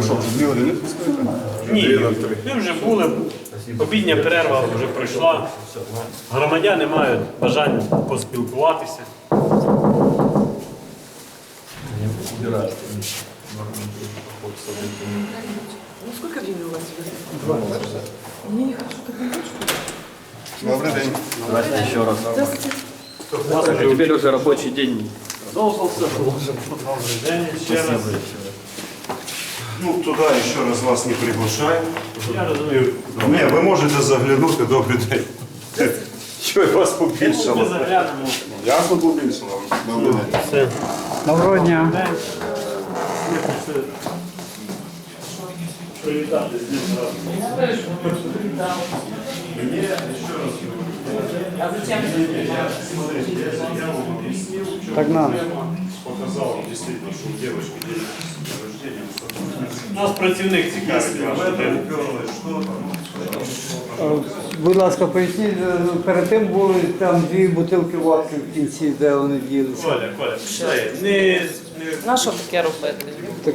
Ви що, вже дві години? Ні, ми вже були, обідня перерва вже пройшла. Громадяни мають бажання поспілкуватися. Ну сколько времени у вас сегодня? Мне не хорошо, так не? Добрий день. Здравствуйте еще раз. Здравствуйте. А теперь уже рабочий день. Добрий день ще раз. Ну, туда еще раз вас не приглашаем. Я розумію. Не, ви можете заглянути, добрий день. Що я вас побільшало? заглянемо. Ясно побільшало. Добрий день. Все. Доброго дня. Привітати з. Мені ще раз Так надо. Показал действительно, что у девочки день рождения. Нас працівник цікавить ваш день. Е, Будь ласка, поясніть, е, перед тим були там дві бутилки водки в кінці, де вони ділися. Коля, Коля, пішли. Не, не На таке робити? Так,